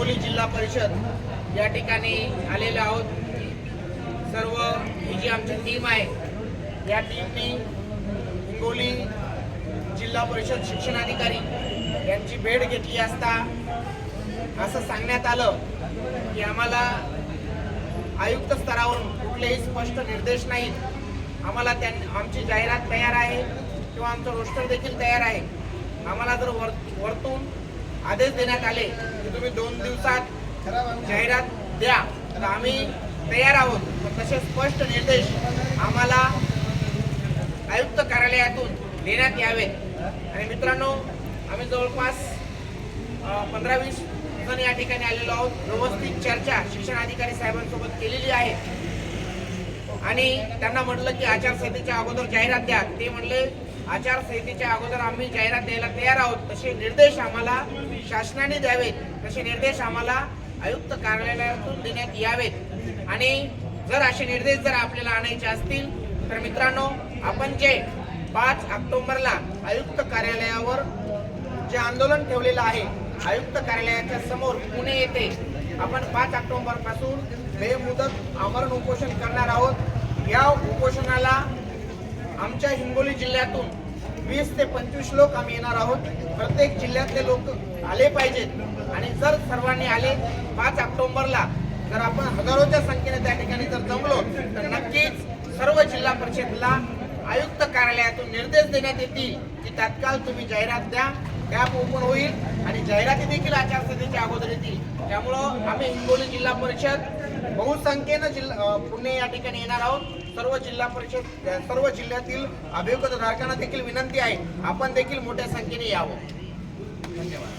हिंगोली जिल्हा परिषद या ठिकाणी आलेलो आहोत. सर्व ही जी आमची टीम आहे या टीमने हिंगोली जिल्हा परिषद शिक्षणाधिकारी यांची भेट घेतली असता असं सांगण्यात आलं की आम्हाला आयुक्त स्तरावरून कुठलेही स्पष्ट निर्देश नाहीत. आम्हाला त्या आमची जाहिरात तयार आहे किंवा आमचं रोस्टर देखील तयार आहे. आम्हाला जर वर वरतून आदेश देण्यात आले. की तुम्ही दोन दिवसात जाहिरात द्या. तर आम्ही तयार आहोत. तसे स्पष्ट निर्देश आम्हाला आयुक्त कार्यालयातून देण्यात यावेत. आणि मित्रांनो आम्ही जवळपास पंधरा वीस जण या ठिकाणी आलेलो आहोत. व्यवस्थित चर्चा शिक्षण अधिकारी साहेबांसोबत केलेली आहे. आणि त्यांना म्हटलं की आचारसंहितेच्या अगोदर जाहिरात द्या. ते म्हणले आचारसंहितेच्या अगोदर आम्ही जाहिरात द्यायला तयार आहोत तसे निर्देश आम्हाला शासनाने द्यावेत तसे निर्देश आम्हाला आयुक्त कार्यालयातून देण्यात यावेत. आणि जर असे निर्देश जर आपल्याला आणायचे असतील तर मित्रांनो आपण जे पाच ऑक्टोबरला आयुक्त कार्यालयावर जे आंदोलन ठेवलेलं आहे आयुक्त कार्यालयाच्या समोर पुणे येथे आपण पाच ऑक्टोबरपासून बेमुदत आमरण उपोषण करणार आहोत. या उपोषणाला आमच्या हिंगोली जिल्ह्यातून वीस ते पंचवीस लोक आम्ही येणार आहोत. प्रत्येक जिल्ह्यातले लोक आले पाहिजेत. आणि जर सर्वांनी आले पाच ऑक्टोबरला जर आपण हजारोच्या संख्येने त्या ठिकाणी जर जमलो तर नक्कीच सर्व जिल्हा परिषदला आयुक्त कार्यालयातून निर्देश देण्यात येतील की तात्काळ तुम्ही जाहिरात द्या. कॅप ओपन होईल आणि जाहिराती देखील आचारसंहितेच्या अगोदर येतील. त्यामुळं आम्ही हिंगोली जिल्हा परिषद बहुसंख्येनं जिल्हा पुणे या ठिकाणी येणार आहोत. सर्व जिल्हा परिषद सर्व जिल्ह्यातील अभियोगधारकांना देखील विनंती आहे. आपण देखील मोठ्या संख्येने यावं. धन्यवाद.